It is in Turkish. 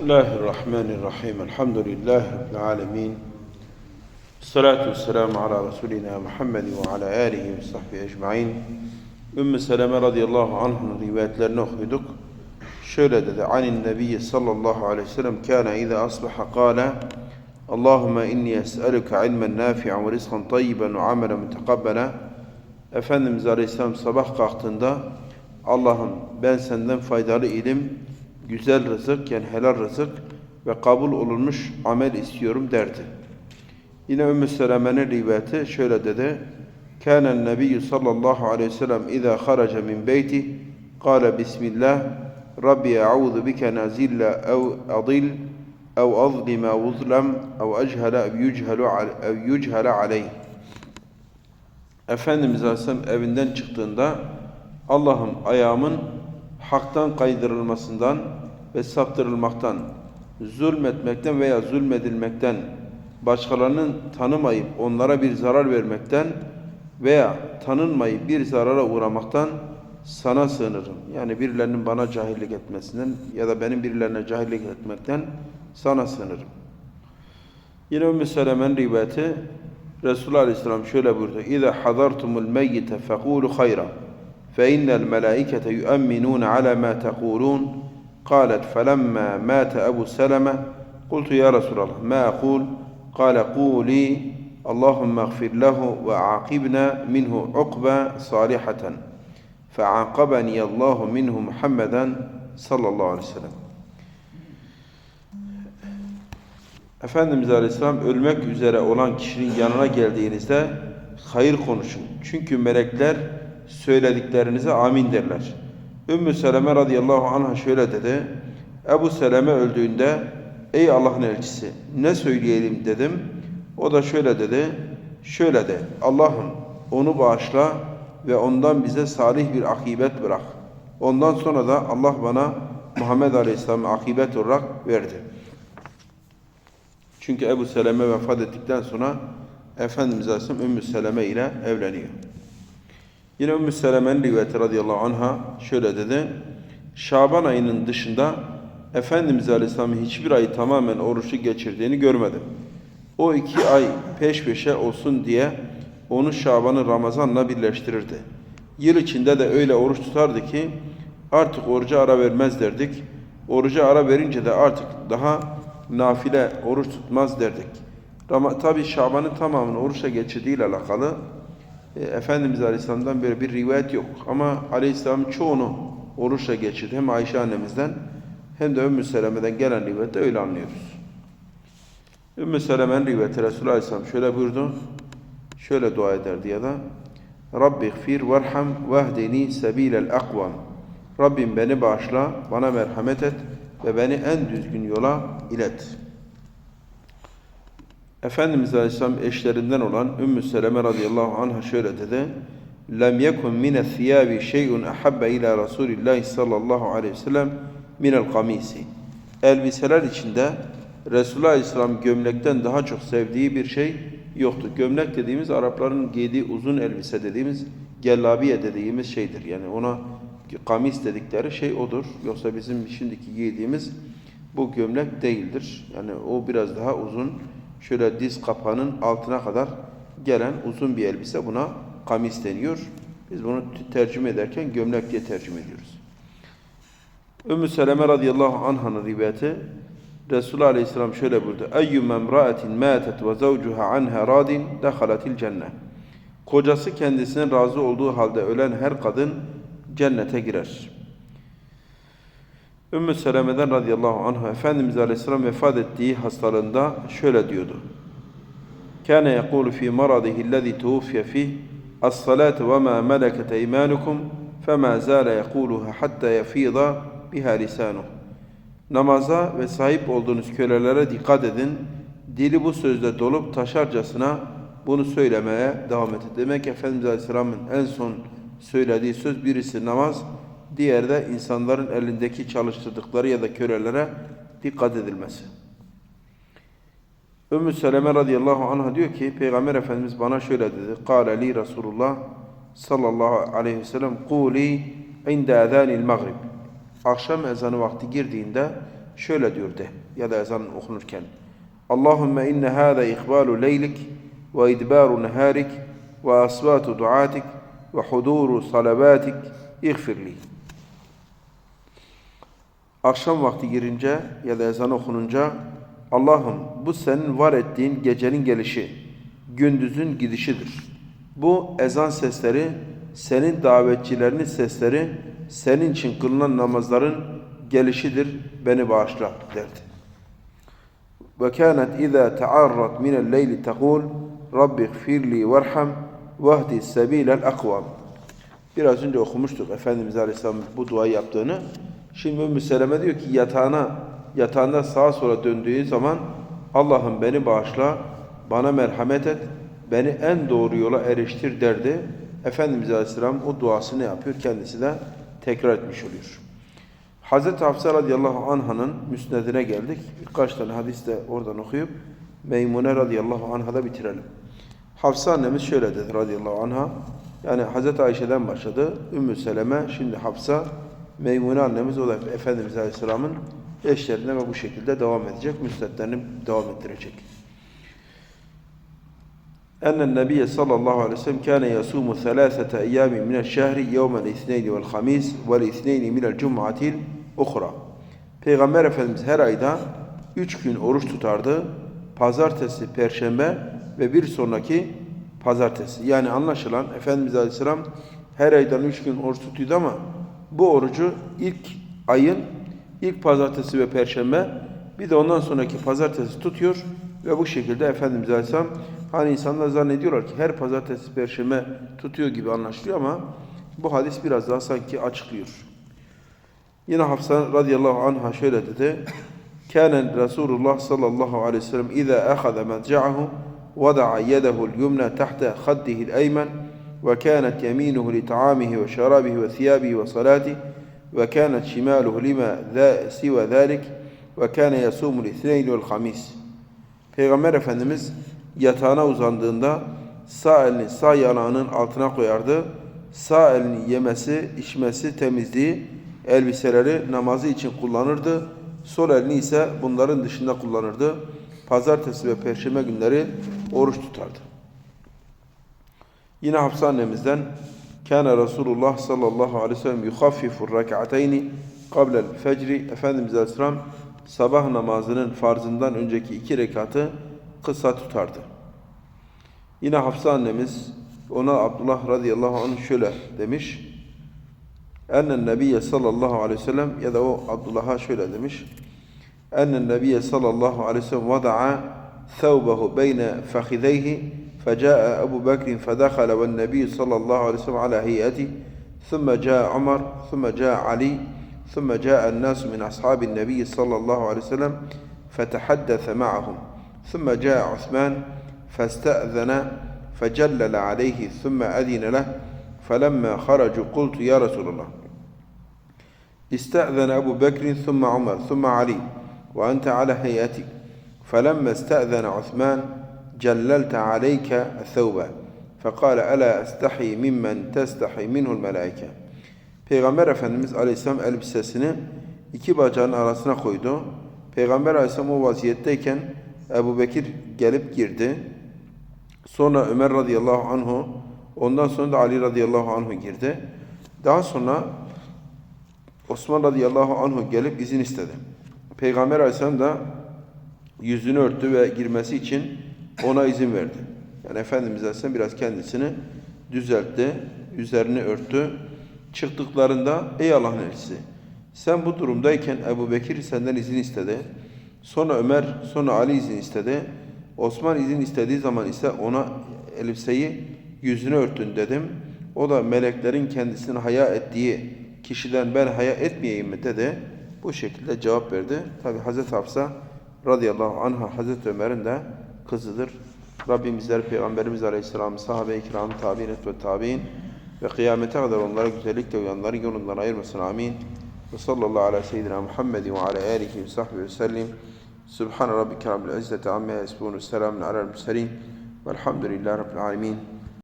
Bismillahirrahmanirrahim. Elhamdülillahi Rabbil alemin. Salatu vesselamu ala Resulina Muhammed ve ala alihi ve sahbihi ecmain. Ümmü Seleme radıyallahu anh'ın rivayetlerini okuduk. Şöyle dedi. Anin Nebiyyi sallallahu aleyhi ve sellem kâne izâ asbaha kâle Allahümme inni es'eluke ilmen nafi'an ve rizkan tayyiben ve amelen mütekabbelen Efendimiz Aleyhisselam sabah kalktığında Allah'ım ben senden faydalı ilim, güzel rızık yani helal rızık ve kabul olunmuş amel istiyorum derdi. Yine Ümmü Seleme'nin rivayeti şöyle dedi. Kânen nebiyyü sallallahu aleyhi ve sellem izâ haraca min beyti kâle bismillah Rabbi e'ûzu bike nazille ev adil ev azlime ev uzlem ev echele ev yüchelu ev yüchele aleyh. Efendimiz Aleyhisselam evinden çıktığında Allah'ım ayağımın haktan kaydırılmasından ve saptırılmaktan, zulmetmekten veya zulmedilmekten, başkalarının tanımayıp onlara bir zarar vermekten veya tanınmayıp bir zarara uğramaktan sana sığınırım. Yani birilerinin bana cahillik etmesinden ya da benim birilerine cahillik etmekten sana sığınırım. Yine Ümmü Seleme'nin rivayeti Resulullah Aleyhisselam şöyle buyurdu. Hadartumul meyyite fekulu hayra fe innel melaikete yu'minun ala ma tekulun قالت فلما مات أبو سلمة قلت يا رسول الله ما أقول قال قولي اللهم اغفر له وعاقبنا منه عقبة صالحة فعاقبني الله منه محمدا صلى الله عليه وسلم Efendimiz Aleyhisselam ölmek üzere olan kişinin yanına geldiğinizde hayır konuşun. Çünkü melekler söylediklerinize amin derler. Ümmü Seleme radıyallahu anh'a şöyle dedi. Ebu Seleme öldüğünde ey Allah'ın elçisi ne söyleyelim dedim. O da şöyle dedi. Şöyle de Allah'ım onu bağışla ve ondan bize salih bir akibet bırak. Ondan sonra da Allah bana Muhammed Aleyhisselam'ı akibet olarak verdi. Çünkü Ebu Seleme vefat ettikten sonra Efendimiz Aleyhisselam Ümmü Seleme ile evleniyor. Yine Ümmü Seleme'nin rivayeti radıyallahu anha şöyle dedi. Şaban ayının dışında Efendimiz Aleyhisselam'ın hiçbir ayı tamamen oruçlu geçirdiğini görmedim. O iki ay peş peşe olsun diye onu Şaban'ı Ramazan'la birleştirirdi. Yıl içinde de öyle oruç tutardı ki artık oruca ara vermez derdik. Oruca ara verince de artık daha nafile oruç tutmaz derdik. Tabi Şaban'ın tamamını oruçla geçirdiğiyle alakalı e, Efendimiz Aleyhisselam'dan böyle bir rivayet yok. Ama Aleyhisselam çoğunu oruçla geçirdi. Hem Ayşe annemizden hem de Ümmü Seleme'den gelen rivayette öyle anlıyoruz. Ümmü Seleme'nin rivayeti Resulullah Aleyhisselam şöyle buyurdu. Şöyle dua ederdi ya da Rabbi gfir verham vehdini sebilel akvam. Rabbim beni bağışla, bana merhamet et ve beni en düzgün yola ilet. Efendimiz Aleyhisselam eşlerinden olan Ümmü Seleme radıyallahu anh'a şöyle dedi. Lem yekun mine thiyabi şey'un ahabbe ila Resulillah sallallahu aleyhi ve sellem minel kamisi. Elbiseler içinde Resulullah Aleyhisselam gömlekten daha çok sevdiği bir şey yoktu. Gömlek dediğimiz Arapların giydiği uzun elbise dediğimiz gellabiye dediğimiz şeydir. Yani ona kamis dedikleri şey odur. Yoksa bizim şimdiki giydiğimiz bu gömlek değildir. Yani o biraz daha uzun şöyle diz kapağının altına kadar gelen uzun bir elbise buna kamis deniyor. Biz bunu tercüme ederken gömlek diye tercüme ediyoruz. Ümmü Seleme radıyallahu anh'ın rivayeti Resulullah aleyhisselam şöyle buyurdu. Eyyüme emraatin mâtet ve zavcuha anha radin dehalatil cennet. Kocası kendisinin razı olduğu halde ölen her kadın cennete girer. Ümmü Seleme'den radıyallahu anh Efendimiz Aleyhisselam vefat ettiği hastalığında şöyle diyordu. Kâne yekûlu fî maradihi lezî tuvufye fîh as-salâtu ve mâ meleket eymânukum femâ zâle yekûluha hatta yefîda biha lisânuh. Namaza ve sahip olduğunuz kölelere dikkat edin. Dili bu sözle dolup taşarcasına bunu söylemeye devam edin. Demek ki Efendimiz Aleyhisselam'ın en son söylediği söz birisi namaz, Diğer de insanların elindeki çalıştırdıkları ya da körelere dikkat edilmesi. Ümmü Seleme radıyallahu anh'a diyor ki Peygamber Efendimiz bana şöyle dedi. Kâle li Resulullah sallallahu aleyhi ve sellem kûli inde ezânil maghrib. Akşam ezanı vakti girdiğinde şöyle diyor de ya da ezan okunurken. Allahümme inne hâze ikbalu leylik ve idbaru neharik ve asvatu duatik ve huduru salabatik iğfirli. Akşam vakti girince ya da ezan okununca Allah'ım bu senin var ettiğin gecenin gelişi, gündüzün gidişidir. Bu ezan sesleri, senin davetçilerinin sesleri, senin için kılınan namazların gelişidir. Beni bağışla derdi. Ve kânet izâ te'arrat minel leyli tekûl Rabbi gfirli verham vehdi sebilel akvam. Biraz önce okumuştuk Efendimiz Aleyhisselam'ın bu duayı yaptığını. Şimdi Ümmü Seleme diyor ki yatağına, yatağında sağa sola döndüğü zaman Allah'ım beni bağışla, bana merhamet et, beni en doğru yola eriştir derdi. Efendimiz Aleyhisselam o duasını yapıyor, kendisi de tekrar etmiş oluyor. Hazreti Hafsa radıyallahu anh'ın müsnedine geldik. Birkaç tane hadis de oradan okuyup Meymune radıyallahu anh'a da bitirelim. Hafsa annemiz şöyle dedi radıyallahu anh'a. Yani Hazreti Ayşe'den başladı. Ümmü Seleme, şimdi Hafsa, Meymune annemiz o da Efendimiz Aleyhisselam'ın eşlerine ve bu şekilde devam edecek. Müsnedlerini devam ettirecek. أن النبي صلى الله عليه وسلم كان يصوم ثلاثة أيام من الشهر يوم الاثنين والخميس والاثنين من الجمعة الأخرى Peygamber Efendimiz her ayda üç gün oruç tutardı. Pazartesi, Perşembe ve bir sonraki pazartesi. Yani anlaşılan Efendimiz Aleyhisselam her aydan üç gün oruç tutuyordu ama bu orucu ilk ayın ilk pazartesi ve perşembe bir de ondan sonraki pazartesi tutuyor ve bu şekilde Efendimiz Aleyhisselam hani insanlar zannediyorlar ki her pazartesi perşembe tutuyor gibi anlaşılıyor ama bu hadis biraz daha sanki açıklıyor. Yine Hafsa radıyallahu anha şöyle dedi. Kâne Resulullah sallallahu aleyhi ve sellem izâ ehâze medca'ahu vada'a yedehu'l yumna tahta khaddihi'l eymen وكانت يمينه لطعامه وشرابه وثيابه وصلاته وكانت شماله لما ذا سوى ذلك وكان يصوم الاثنين والخميس Peygamber Efendimiz yatağına uzandığında sağ elini sağ yanağının altına koyardı. Sağ elini yemesi, içmesi, temizliği, elbiseleri namazı için kullanırdı. Sol elini ise bunların dışında kullanırdı. Pazartesi ve perşembe günleri oruç tutardı. Yine Hafsa annemizden Kâne Resulullah sallallahu aleyhi ve sellem yuhaffifur rak'ateyni kablel fecri Efendimiz Aleyhisselam sabah namazının farzından önceki iki rekatı kısa tutardı. Yine Hafsa annemiz ona Abdullah radıyallahu anh şöyle demiş. Ennen Nebiye sallallahu aleyhi ve sellem ya da o Abdullah'a şöyle demiş. Ennen Nebiye sallallahu aleyhi ve sellem vada'a thawbahu beyne fahideyhi فجاء أبو بكر فدخل والنبي صلى الله عليه وسلم على هيئته ثم جاء عمر ثم جاء علي ثم جاء الناس من أصحاب النبي صلى الله عليه وسلم فتحدث معهم ثم جاء عثمان فاستأذن فجلل عليه ثم أذن له فلما خرجوا قلت يا رسول الله استأذن أبو بكر ثم عمر ثم علي وأنت على هيئتك فلما استأذن عثمان جللت عليك الثوب فقال ألا أستحي ممن تستحي منه الملائكة Peygamber Efendimiz Aleyhisselam elbisesini iki bacağının arasına koydu. Peygamber Aleyhisselam o vaziyetteyken Ebu Bekir gelip girdi. Sonra Ömer radıyallahu anhu, ondan sonra da Ali radıyallahu anhu girdi. Daha sonra Osman radıyallahu anhu gelip izin istedi. Peygamber aleyhisselam da yüzünü örttü ve girmesi için ona izin verdi. Yani Efendimiz aleyhisselam biraz kendisini düzeltti, üzerini örttü. Çıktıklarında ey Allah'ın elçisi sen bu durumdayken Ebu Bekir senden izin istedi. Sonra Ömer, sonra Ali izin istedi. Osman izin istediği zaman ise ona elbiseyi yüzünü örtün dedim. O da meleklerin kendisini haya ettiği kişiden ben haya etmeyeyim mi dedi. Bu şekilde cevap verdi. Tabi Hazreti Hafsa radıyallahu anha Hazreti Ömer'in de kızıdır. Rabbimizler Peygamberimiz Aleyhisselam sahabe-i kiram tabi'in et ve tabi'in ve kıyamete kadar onlara güzellikle uyanların yolundan ayırmasın amin. Ve sallallahu ala seyyidina Muhammedin ve ala alihi ve sahbihi ve sellim. Subhan rabbike rabbil izzeti amma yasifun. Selamun alel murselin. Velhamdülillahi rabbil alamin.